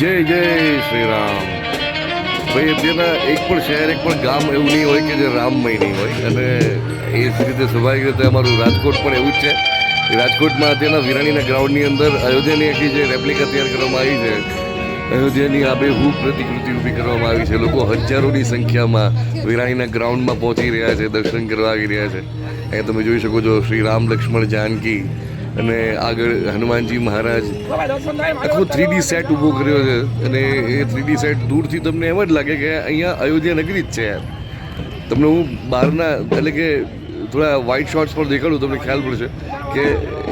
જય જય શ્રી રામ ભાઈ અત્યારના એક પણ શહેર, એક પણ ગામ એવું નહીં હોય કે જે રામમય નહીં હોય. અને એ જ રીતે સ્વાભાવિક રીતે અમારું રાજકોટ પણ એવું જ છે. રાજકોટમાં અત્યારના વિરાણીના ગ્રાઉન્ડની અંદર અયોધ્યાની આખી જે રેપ્લિકા તૈયાર કરવામાં આવી છે, અયોધ્યાની આબેહૂબ પ્રતિકૃતિ ઊભી કરવામાં આવી છે. લોકો હજારોની સંખ્યામાં વિરાણીના ગ્રાઉન્ડમાં પહોંચી રહ્યા છે, દર્શન કરવા આવી રહ્યા છે. અહીંયા તમે જોઈ શકો છો શ્રી રામ લક્ષ્મણ જાનકી અને આગળ હનુમાનજી મહારાજ આખો થ્રીડી સેટ ઊભો કર્યો છે. અને એ થ્રીડી સેટ દૂરથી તમને એમ જ લાગે કે અહીંયા અયોધ્યા નગરી જ છે યાર. તમને હું બહારના, એટલે કે થોડા વ્હાઇટ શોર્ટ્સ પર દેખાડું, તમને ખ્યાલ પડશે કે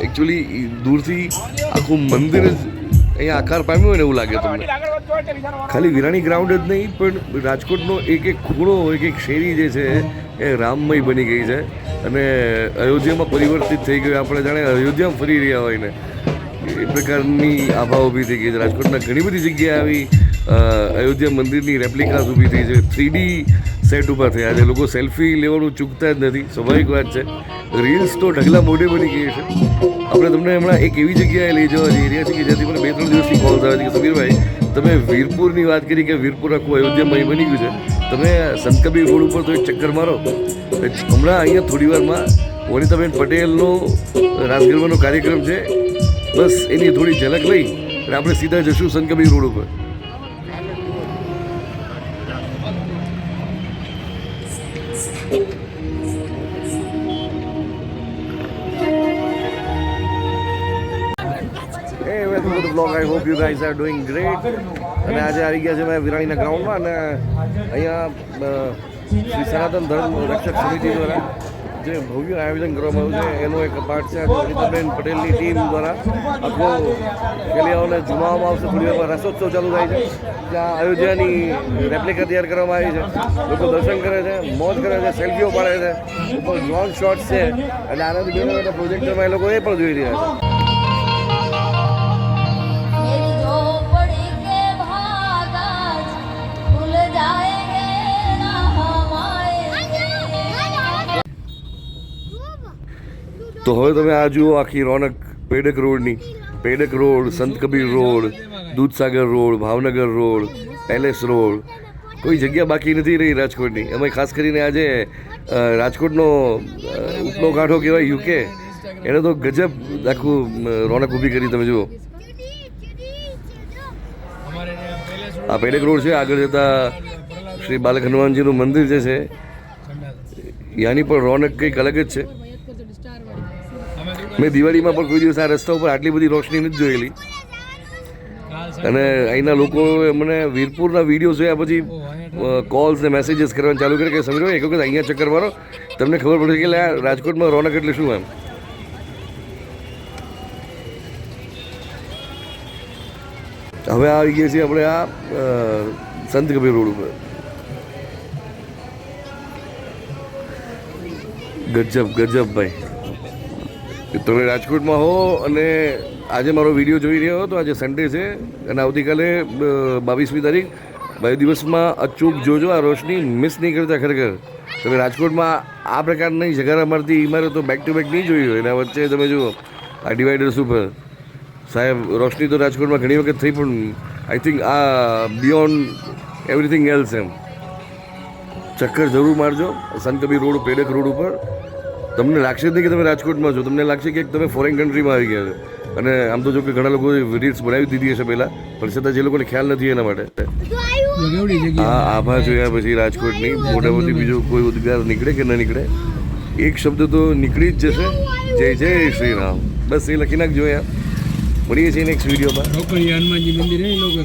એકચ્યુઅલી દૂરથી આખું મંદિર જ અહીંયા આકાર પામ્યું હોય ને એવું લાગે તમને. ખાલી વિરાણી ગ્રાઉન્ડ જ નહીં, પણ રાજકોટનો એક એક ખૂણો, એક એક શેરી જે છે, એ રામમય બની ગઈ છે. અને અયોધ્યામાં પરિવર્તિત થઈ ગયું. આપણે જાણે અયોધ્યામાં ફરી રહ્યા હોય ને. એ પ્રકારની આભા ઊભી થઈ ગઈ. છે રાજકોટના ઘણી બધી જગ્યાએ આવી અયોધ્યા મંદિરની રેપ્લિકાસ ઊભી થઈ છે. થ્રીડી સેટ ઊભા થયા. છે લોકો સેલ્ફી લેવાનું ચૂકતા જ નથી. સ્વાભાવિક વાત છે. રીલ્સ તો ઢગલા મોઢે બની ગઈ છે. આપણે તમને હમણાં એક એવી જગ્યાએ લઈ જવા જઈ રહ્યા છીએ કે જ્યાંથી મને બે ત્રણ દિવસથી કોલ થયો છે કે સમીરભાઈ, તમે વીરપુરની વાત કરી કે વીરપુર આખું અયોધ્યામાં બની ગયું છે. તમે સંતકબીર રોડ ઉપર તો એક ચક્કર મારો. હમણાં અહીંયા થોડી વારમાં વનિતાબેન પટેલનો રાસ કાર્યક્રમ છે. બસ એની થોડી ઝલક લઈ અને આપણે સીધા જશું સંતકબીર રોડ ઉપર. Thank welcome to I hope you guys are doing great અને આજે આવી ગયા છે મેં વિરાણીના ગ્રાઉન્ડમાં અને અહીંયા શ્રી સનાતન ધર્મ રક્ષક સમિતિ દ્વારા જે ભવ્ય આયોજન કરવામાં આવ્યું છે, એનો એક પાર્ટ છે. આજે રીતાબેન પટેલની ટીમ દ્વારા આખો ખેલિયાઓને જમાવવામાં આવશે. થોડી રસોત્સવ ચાલુ થાય છે. ત્યાં અયોધ્યાની રેપ્લિકા તૈયાર કરવામાં આવી છે. લોકો દર્શન કરે છે, મોજ કરે છે સેલ્ફીઓ પાડે છે. ઉપર ડ્રોન શોટ્સ છે. અને આનંદ પ્રોજેક્ટરમાં એ લોકો એ પણ જોઈ રહ્યા છે. તો હવે તમે આ જુઓ આખી રોનક પેડક રોડની. Pedak road, Sant Kabir road Doodhsagar road, Bhavnagar road, palace road. કોઈ જગ્યા બાકી નથી રહી રાજકોટની. એમાં ખાસ કરીને આજે રાજકોટનો ઉપલો કાંઠો કહેવાય યુકે. એને તો ગજબ આખું રોનક ઊભી કરી તમે જુઓ. આ પેડક રોડ છે, આગળ જતા શ્રી બાલક હનુમાનજીનું મંદિર જે છે, યાની પણ રોનક કંઈક અલગ જ છે. મેં દિવાળીમાં પણ કોઈ દિવસ આ રસ્તા ઉપર આટલી બધી રોશની નથી જોયેલી. અને અહીંના લોકો મને વીરપુરના વીડિયો જોયા પછી કોલ્સ ને મેસેજીસ કરવાનું ચાલુ કરે કે સમજો, એક વખત અહીંયા ચક્કર મારો, તમને ખબર પડશે કે આ રાજકોટમાં રોનક એટલે શું એમ હવે આવી ગયા છીએ આપણે આ સંત કબીર રોડ ઉપર. ગજબ ગજબ ભાઈ. તમે રાજકોટમાં હો અને આજે મારો વીડિયો જોઈ રહ્યો હતો આજે સન્ડે છે અને આવતીકાલે બાવીસમી તારીખ બે દિવસમાં અચૂક જોજો આ રોશની મિસ નહીં કરતા ખરેખર. તમે રાજકોટમાં આ પ્રકારની જગારા મારતી ઇમારતો બેક ટુ બેક નહીં જોઈ હોય એના વચ્ચે તમે જુઓ, આ ડિવાઈડર્સ ઉપર. સાહેબ, રોશની તો રાજકોટમાં ઘણી વખત થઈ, પણ આઈ થિંક આ બિયોન્ડ એવરીથિંગ એલ્સ એમ. ચક્કર જરૂર મારજો સંત રોડ, પેડક રોડ ઉપર. તમને લાગશે જ નહીં કે તમે રાજકોટમાં છો. તમને લાગશે કે તમે ફોરેન કન્ટ્રીમાં આવી ગયા છો. અને આમ તો જો કે ઘણા લોકો રીલ્સ બનાવી દીધી હશે પહેલાં પણ છતાં જે લોકોને ખ્યાલ નથી એના માટે. આ આભા જોયા પછી રાજકોટની. મોટામાંથી બીજો કોઈ ઉદ્ગાર નીકળે કે ન નીકળે? એક શબ્દ તો નીકળી જ જશે. જય જય શ્રી રામ બસ એ લખી નાખજો યાર મળીએ છીએ નેક્સ્ટ વિડીયોમાં હનુમાનજી મંદિર એ લોકો